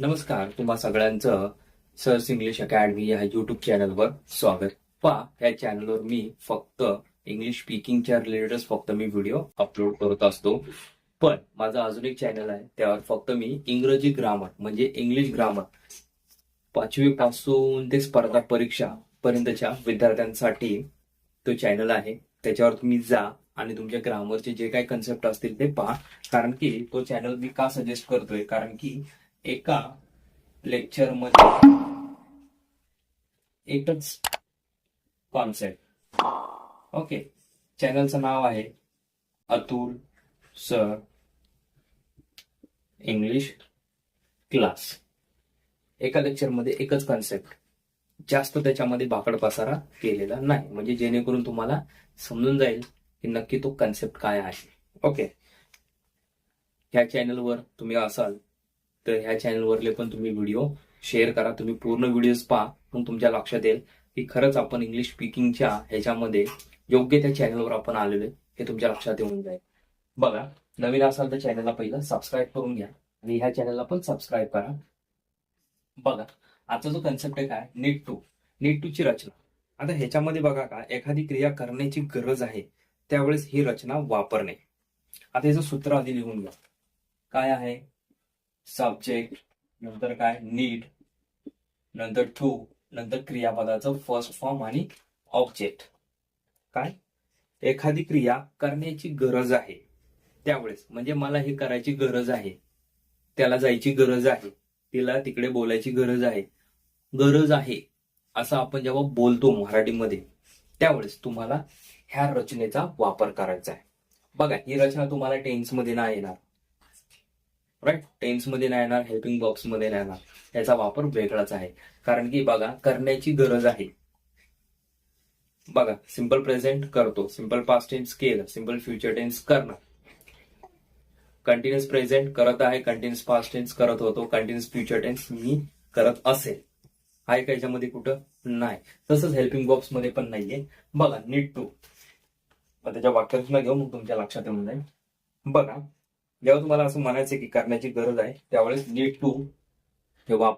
नमस्कार तुम्हा सगळ्यांचं सर्स इंग्लिश अकॅडमी या युट्यूब चॅनलवर स्वागत. पहा या चॅनलवर मी फक्त इंग्लिश स्पीकिंगच्या रिलेटेड फक्त मी व्हिडिओ अपलोड करत असतो. पण माझा अजून एक चॅनल आहे त्यावर फक्त मी इंग्रजी ग्रामर म्हणजे इंग्लिश ग्रामर पाचवी पासून ते स्पर्धा परीक्षा पर्यंतच्या विद्यार्थ्यांसाठी तो चॅनल आहे. त्याच्यावर तुम्ही जा आणि तुमच्या ग्रामरचे जे काही कन्सेप्ट असतील ते पहा. कारण की तो चॅनल मी का सजेस्ट करतोय? कारण की एका लेक्चरमध्ये एकच कॉन्सेप्ट ओके चॅनलचं नाव आहे अतुल सर इंग्लिश क्लास एका लेक्चरमध्ये एकच कॉन्सेप्ट जास्त त्याच्यामध्ये बाकड पसारा केलेला नाही. म्हणजे जेणेकरून तुम्हाला समजून जाईल की नक्की तो कन्सेप्ट काय आहे. ओके ह्या चॅनलवर तुम्ही असाल तर ह्या चॅनलवरले पण तुम्ही व्हिडिओ शेअर करा. तुम्ही पूर्ण व्हिडिओज पहा मग तुमच्या लक्षात येईल की खरंच आपण इंग्लिश स्पीकिंगच्या ह्याच्यामध्ये योग्य त्या चॅनलवर आपण आलेलो हे तुमच्या लक्षात येऊन जाईल. बघा नवीन असाल तर चॅनलला पहिलं सबस्क्राईब करून घ्या आणि ह्या चॅनलला पण सबस्क्राईब करा. बघा आजचा जो कन्सेप्ट आहे काय? नीट टू नीट टू ची रचना. आता ह्याच्यामध्ये बघा का एखादी क्रिया करण्याची गरज आहे त्यावेळेस ही रचना वापरणे. आता याचं सूत्र आधी लिहून घ्या. काय आहे? सब्जेक्ट नंतर काय? नीड नंतर टू नंतर क्रियापदाचं फर्स्ट फॉर्म आणि ऑब्जेक्ट काय? एखादी क्रिया करण्याची गरज आहे. त्यावेळेस म्हणजे मला हे करायची गरज आहे. त्याला जायची गरज आहे. तिला तिकडे बोलायची गरज आहे. गरज आहे असं आपण जेव्हा बोलतो मराठीमध्ये त्यावेळेस तुम्हाला ह्या रचनेचा वापर करायचा आहे. बघा ही रचना तुम्हाला टेन्समध्ये नाही येणार. राईट टेन्समध्ये नाही येणार हेल्पिंग बॉक्समध्ये नाही येणार. याचा वापर वेगळाच आहे. कारण की बघा करण्याची गरज आहे. बघा सिंपल प्रेझेंट करतो. सिंपल पास्ट टेन्स केलं. सिंपल फ्युचर टेन्स करणार. कंटिन्युअस प्रेझेंट करत आहे कंटिन्युअस पास्ट टेन्स करत होतो कंटिन्युअस फ्युचर टेन्स मी करत असेल. आहे का याच्यामध्ये कुठं? नाही. तसंच हेल्पिंग बॉक्समध्ये पण नाहीये. बघा नीट टू त्याच्या वाक्यांना घेऊन मग तुमच्या लक्षात येऊन जाईल. बघा जेव्हा तुम्हाला असं म्हणायचं की करण्याची गरज आहे त्यावेळेस नीट टू हे वापर